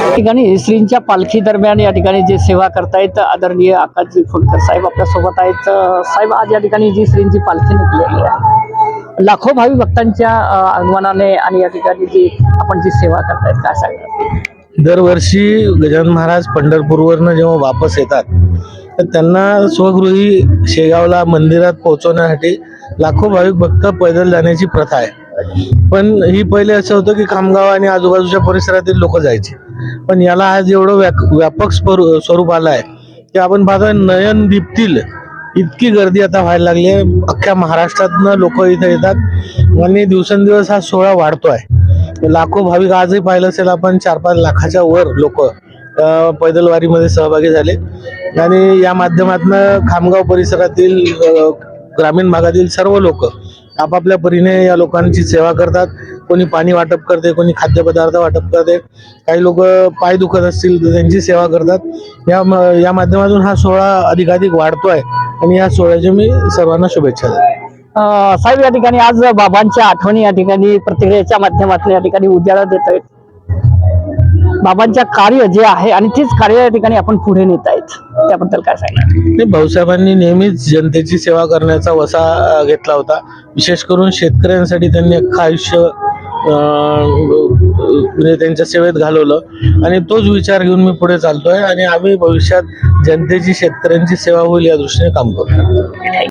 या ठिकाणी श्रींच्या पालखी दरम्यान या ठिकाणी जे सेवा करतायत आदरणीय आकाशजी फुलकर साहेब आपल्यासोबत आहेत साहेब आज या ठिकाणी जी श्रींची पालखी निघलेली आहे लाखो भावी भक्तांच्या अनुमानाने आणि या ठिकाणी जी आपण जी सेवा करतायत काय सांगतात दरवर्षी गजानन महाराज पंढरपूरवरनं जेव्हा वापस येतात तर त्यांना स्वगृही शेगावला मंदिरात पोहोचवण्यासाठी लाखो भाविक भक्त पैदल जाण्याची प्रथा आहे. पण ही पहिले असं होतं की खामगाव आणि आजूबाजूच्या परिसरातील लोक जायचे. पण याला आज एवढं व्याक व्यापक स्वरू- स्वरूप आलं आहे की आपण पाहतोय नयन दीप्तील इतकी गर्दी आता व्हायला लागली आहे. अख्ख्या महाराष्ट्रातनं लोक इथं येतात आणि दिवसेंदिवस हा सोहळा आहे लाखो भाविक आजही पाहिलं असेल आपण चार पाच लाखाच्या वर लोक पैदल वारीमध्ये सहभागी झाले. आणि या माध्यमातून खामगाव परिसरातील ग्रामीण भागातील सर्व लोक आपापल्या परीने या लोकांची सेवा करतात. कोणी पाणी वाटप करते कोणी खाद्यपदार्थ वाटप करते. काही लोक पाय दुखत असतील त्यांची सेवा करतात. या या माध्यमातून हा सोहळा अधिकाधिक वाढतोय आणि या सोहळ्याची मी सर्वांना शुभेच्छा देतो. साहेब या ठिकाणी आज बाबांच्या आठवणी या ठिकाणी प्रतिक्रियेच्या माध्यमातून या ठिकाणी उजाळा देत आहेत बाबांच्या कार्य जे आहे आणि तेच कार्य या ठिकाणी आपण पुढे नेत आहे. त्याबद्दल काय सांगणार? नाही भाऊसाहेबांनी नेहमीच जनतेची सेवा करण्याचा वसा घेतला होता. विशेष करून शेतकऱ्यांसाठी त्यांनी आयुष्य म्हणजे त्यांच्या सेवेत घालवलं. आणि तोच विचार घेऊन मी पुढे चालतोय आणि आम्ही भविष्यात जनतेची शेतकऱ्यांची सेवा होईल या दृष्टीने काम करतो